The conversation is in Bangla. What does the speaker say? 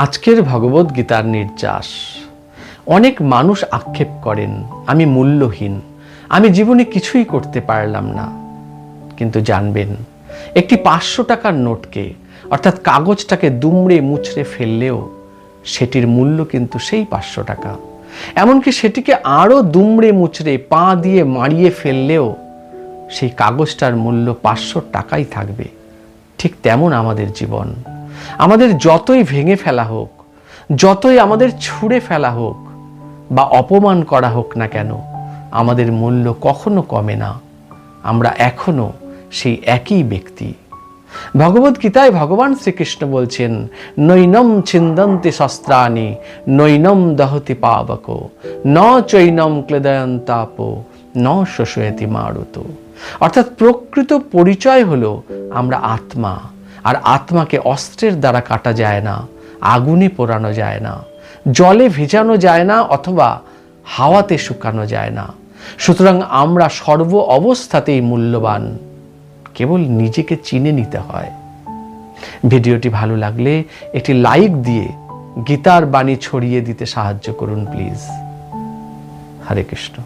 আজকের ভগবদ গীতার নির্যাস। অনেক মানুষ আক্ষেপ করেন, আমি মূল্যহীন, আমি জীবনে কিছুই করতে পারলাম না। কিন্তু জানবেন, একটি পাঁচশো টাকার নোটকে, অর্থাৎ কাগজটাকে দুমড়ে মুচড়ে ফেললেও, সেটির মূল্য কিন্তু সেই পাঁচশো টাকা। এমনকি সেটিকে আরও দুমড়ে মুচড়ে পা দিয়ে মারিয়ে ফেললেও, সেই কাগজটার মূল্য পাঁচশো টাকাই থাকবে। ঠিক তেমন আমাদের জীবন। আমাদের যতই ভেঙে ফেলা হোক, যতই আমাদের ছুঁড়ে ফেলা হোক বা অপমান করা হোক না কেন, আমাদের মূল্য কখনো কমে না। আমরা এখনও সেই একই ব্যক্তি। ভগবত গীতায় ভগবান শ্রীকৃষ্ণ বলছেন, নৈনম ছিন্দন্তি শস্ত্রাণি, নৈনম দহতি পাবক, ন চৈনম ক্লেদয়ন্তাপ ন শোষয়তি মারুত। অর্থাৎ প্রকৃত পরিচয় হলো আমরা আত্মা। আর আত্মাকে অস্ত্রের দ্বারা কাটা যায় না, আগুনে পোড়ানো যায় না, জলে ভিজানো যায় না অথবা হাওয়াতে শুকানো যায় না। সুতরাং আমরা সর্ব অবস্থাতেই মূল্যবান, কেবল নিজেকে চিনে নিতে হয়। ভিডিওটি ভালো লাগলে একটি লাইক দিয়ে গীতার বাণী ছড়িয়ে দিতে সাহায্য করুন, প্লিজ। হরে কৃষ্ণ।